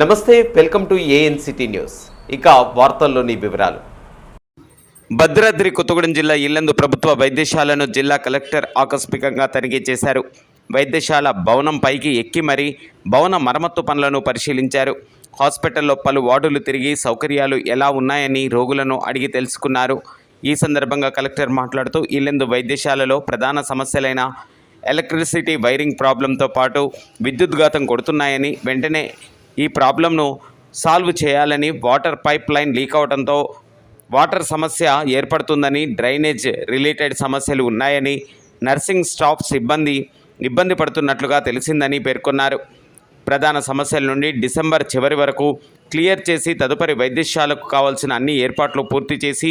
నమస్తే welcome to ANCT news ఇక వార్తల్లోని వివరాలు. భద్రాద్రి కొత్తగూడెం జిల్లా ఇల్లందు ప్రభుత్వ వైద్యశాలను జిల్లా కలెక్టర్ ఆకస్మికంగా తనిఖీ చేశారు. వైద్యశాల భవనం పైకి ఎక్కి మరీ భవన మరమ్మత్తు పనులను పరిశీలించారు. హాస్పిటల్లో పలు వార్డులు తిరిగి సౌకర్యాలు ఎలా ఉన్నాయని రోగులను అడిగి తెలుసుకున్నారు. ఈ సందర్భంగా కలెక్టర్ మాట్లాడుతూ ఇల్లెందు వైద్యశాలలో ప్రధాన సమస్యలైన ఎలక్ట్రిసిటీ వైరింగ్ ప్రాబ్లంతో పాటు విద్యుద్ఘాతం కొడుతున్నాయని వెంటనే ఈ ప్రాబ్లంను సాల్వ్ చేయాలని వాటర్ పైప్ లైన్ లీక్ అవడంతో వాటర్ సమస్య ఏర్పడుతుందని డ్రైనేజ్ రిలేటెడ్ సమస్యలు ఉన్నాయని నర్సింగ్ స్టాఫ్ సిబ్బంది ఇబ్బంది పడుతున్నట్లుగా తెలిసిందని పేర్కొన్నారు. ప్రధాన సమస్యల నుండి డిసెంబర్ చివరి వరకు క్లియర్ చేసి తదుపరి వైద్యశాలకు కావాల్సిన అన్ని ఏర్పాట్లు పూర్తి చేసి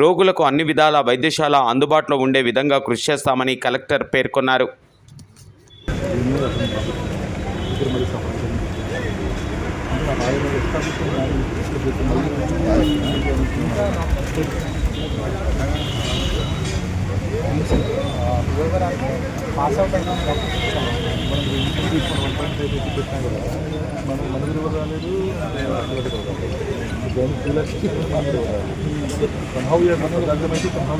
రోగులకు అన్ని విధాల వైద్యశాల అందుబాటులో ఉండే విధంగా కృషి చేస్తామని కలెక్టర్ పేర్కొన్నారు. పాస్ అవుట్ అయినా మనం ఇంటికి తీసుకొని వన్ పాయింట్ ఫైవ్ పెట్టి పెట్టినా కూడా మనం మనకి కూడా రాలేదు కన్హౌ మనకు అర్థమైతే కన్హౌ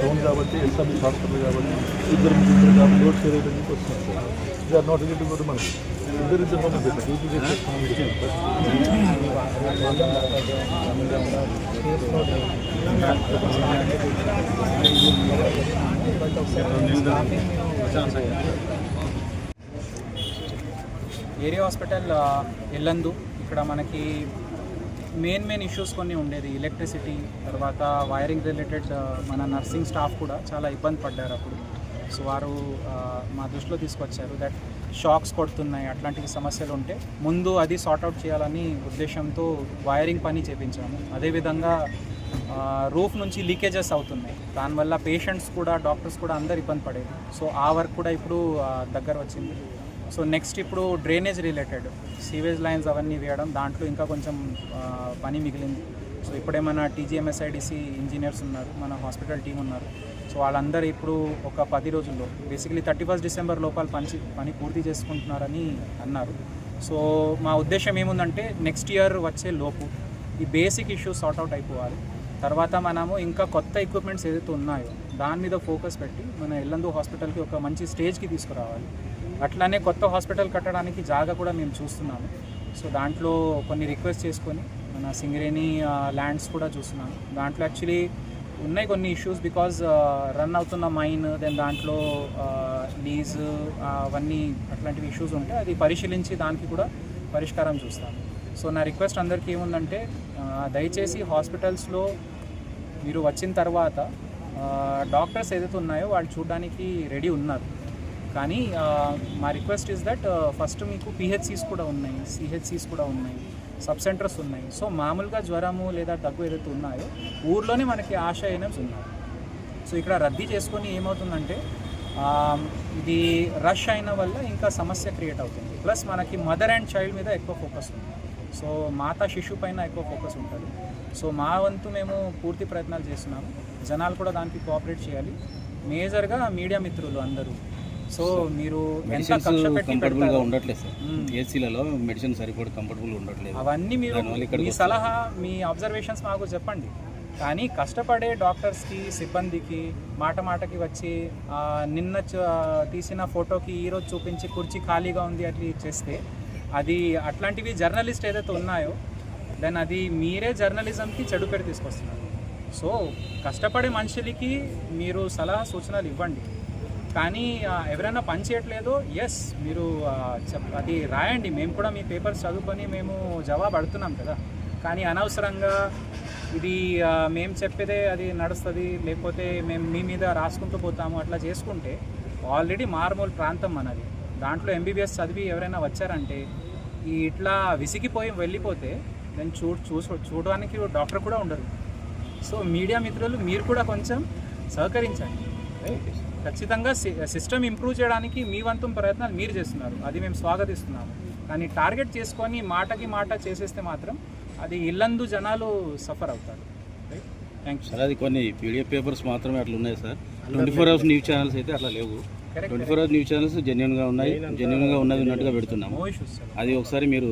టౌన్ కాబట్టి ఎస్టాబ్లిష్ హాస్పిటల్ కాబట్టి ఇద్దరు ముగ్గురు కాబట్టి రోడ్ షేర్ అయితే వస్తున్నాం సార్ ఇది ఆర్ నాట్ రిలేటివ్ కూడా మనకి ఇద్దరు ఇద్దరు మనం పెట్టాం డ్యూటీ ఏరియా హాస్పిటల్ ఎల్లందు. ఇక్కడ మనకి మెయిన్ మెయిన్ ఇష్యూస్ కొన్ని ఉండేది. ఎలక్ట్రిసిటీ తర్వాత వైరింగ్ రిలేటెడ్ మన నర్సింగ్ స్టాఫ్ కూడా చాలా ఇబ్బంది పడ్డారు అప్పుడు. సో వారు మా దృష్టిలో తీసుకొచ్చారు దట్ షాక్స్ కొడుతున్నాయి అట్లాంటి సమస్యలు ఉంటే ముందు అది సార్ట్అవుట్ చేయాలని ఉద్దేశంతో వైరింగ్ పని చేపించాము. అదేవిధంగా రూఫ్ నుంచి లీకేజెస్ అవుతున్నాయి. దానివల్ల పేషెంట్స్ కూడా డాక్టర్స్ కూడా అందరు ఇబ్బంది పడేది. సో ఆ వర్క్ కూడా ఇప్పుడు దగ్గర వచ్చింది. సో నెక్స్ట్ ఇప్పుడు డ్రైనేజ్ రిలేటెడ్. సీవేజ్ లైన్స్ అవన్నీ వేయడం దాంట్లో ఇంకా కొంచెం పని మిగిలింది. సో ఇప్పుడే మన టీజీఎంఎస్ఐడిసి ఇంజనీర్స్ ఉన్నారు మన హాస్పిటల్ టీం ఉన్నారు. సో వాళ్ళందరూ ఇప్పుడు ఒక పది రోజుల్లో బేసికలీ థర్టీ ఫస్ట్ డిసెంబర్ లోపల పని పని పూర్తి చేసుకుంటున్నారని అన్నారు. సో మా ఉద్దేశం ఏముందంటే నెక్స్ట్ ఇయర్ వచ్చే లోపు ఈ బేసిక్ ఇష్యూస్ సార్ట్అవుట్ అయిపోవాలి. తర్వాత మనము ఇంకా కొత్త ఎక్విప్మెంట్స్ ఏదైతే ఉన్నాయో దాని మీద ఫోకస్ పెట్టి మన ఎల్లందు హాస్పిటల్కి ఒక మంచి స్టేజ్కి తీసుకురావాలి. అట్లానే కొత్త హాస్పిటల్ కట్టడానికి జాగా కూడా మేము చూస్తున్నాము. సో దాంట్లో కొన్ని రిక్వెస్ట్ చేసుకొని మన సింగరేణి ల్యాండ్స్ కూడా చూస్తున్నాము. దాంట్లో యాక్చువల్లీ ఉన్నాయి కొన్ని ఇష్యూస్ బికాజ్ రన్ అవుతున్న మైన్ దెన్ దాంట్లో లీజ్ అవన్నీ అట్లాంటివి ఇష్యూస్ ఉంటే అది పరిశీలించి దానికి కూడా పరిష్కారం చూస్తాము. సో నా రిక్వెస్ట్ అందరికీ ఏముందంటే దయచేసి హాస్పిటల్స్లో మీరు వచ్చిన తర్వాత డాక్టర్స్ ఏదైతే ఉన్నాయో వాళ్ళు చూడడానికి రెడీ ఉన్నారు. కానీ మా రిక్వెస్ట్ ఇస్ దట్ ఫస్ట్ మీకు పిహెచ్సిస్ కూడా ఉన్నాయి సిహెచ్సిస్ కూడా ఉన్నాయి సబ్ సెంటర్స్ ఉన్నాయి. సో మామూలుగా జ్వరము లేదా దగ్గు ఏదైతే ఉన్నాయో ఊర్లోనే మనకి ఆశ ఎనమ్స్ ఉన్నాయి. సో ఇక్కడ రద్దీ చేసుకొని ఏమవుతుందంటే ఇది రష్ అయిన వల్ల ఇంకా సమస్య క్రియేట్ అవుతుంది. ప్లస్ మనకి మదర్ అండ్ చైల్డ్ మీద ఎక్కువ ఫోకస్ ఉంది. సో మాతా శిశు పైన ఎక్కువ ఫోకస్ ఉంటుంది. సో మా వంతు మేము పూర్తి ప్రయత్నాలు చేస్తున్నాము. జనాలు కూడా దానికి కోఆపరేట్ చేయాలి. మేజర్గా మీడియా మిత్రులు అందరూ. సో మీరు ఎంత మెడిసిన్స్ కక్ష పెట్టి కంఫర్టబుల్గా పెడతారో, ఉండట్లేదు సార్. మ్మ్. ఏసీలలో మెడిసిన్ సరిపడ కంఫర్టబుల్ ఉండట్లేదు. అవన్నీ మీరు మీ. సలహా మీ అబ్జర్వేషన్స్ మాకు చెప్పండి. కానీ కష్టపడే డాక్టర్స్కి సిబ్బందికి మాట మాటకి వచ్చి నిన్న తీసిన ఫోటోకి ఈరోజు చూపించి కుర్చీ ఖాళీగా ఉంది అట్లా చేస్తే అది అట్లాంటివి జర్నలిస్ట్ ఏదైతే ఉన్నాయో దెన్ అది మీరే జర్నలిజంకి చెడు పేరు తీసుకొస్తున్నారు. సో కష్టపడే మనుషులకి మీరు సలహా సూచనలు ఇవ్వండి. కానీ ఎవరైనా పని చేయట్లేదో ఎస్ మీరు చెప్ అది రాయండి. మేము కూడా మీ పేపర్స్ చదువుకొని మేము జవాబు అడుగుతున్నాం కదా. కానీ అనవసరంగా ఇది మేము చెప్పేదే అది నడుస్తుంది లేకపోతే మేము మీ మీద రాసుకుంటూ పోతాము అట్లా చేసుకుంటే ఆల్రెడీ మార్మూల్ ప్రాంతం మనది. దాంట్లో ఎంబీబీఎస్ చదివి ఎవరైనా వచ్చారంటే ఈ ఇట్లా విసిగిపోయి వెళ్ళిపోతే నేను చూ చూసు చూడడానికి డాక్టర్ కూడా ఉండరు. సో మీడియా మిత్రులు మీరు కూడా కొంచెం సహకరించండి. ఖచ్చితంగా సి- సిస్టమ్ ఇంప్రూవ్ చేయడానికి మీ వంతు ప్రయత్నాలు మీరు చేస్తున్నారు. అది మేము స్వాగతిస్తున్నాము. కానీ టార్గెట్ చేసుకొని మాటకి మాట చేసేస్తే మాత్రం అది ఇల్లందు జనాలు సఫర్ అవుతారు. థ్యాంక్ యూ సార్ అది కొన్ని పీడిఎఫ్ పేపర్స్ మాత్రమే అట్లా ఉన్నాయి sir twenty four hours news channels అయితే అట్లా లేవు. Twenty four hours news channels జెన్యున్గా ఉన్నాయి. జెన్యున్గా ఉన్నది ఉన్నట్టుగా పెడుతున్నాము. అది ఒకసారి మీరు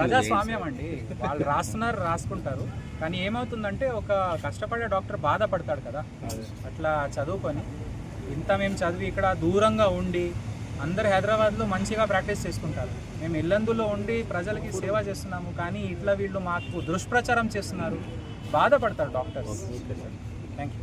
ప్రజాస్వామ్యం అండి. వాళ్ళు రాస్తున్నారు రాసుకుంటారు. కానీ ఏమవుతుందంటే ఒక కష్టపడే డాక్టర్ బాధపడతాడు కదా. అట్లా చదువుకొని ఇంత మేము చదివి ఇక్కడ దూరంగా ఉండి అందరు హైదరాబాద్లో మంచిగా ప్రాక్టీస్ చేసుకుంటారు. మేము ఇల్లందులో ఉండి ప్రజలకి సేవ చేస్తున్నాము కానీ ఇట్లా వీళ్ళు మాకు దుష్ప్రచారం చేస్తున్నారు. బాధపడతారు డాక్టర్స్. Thank you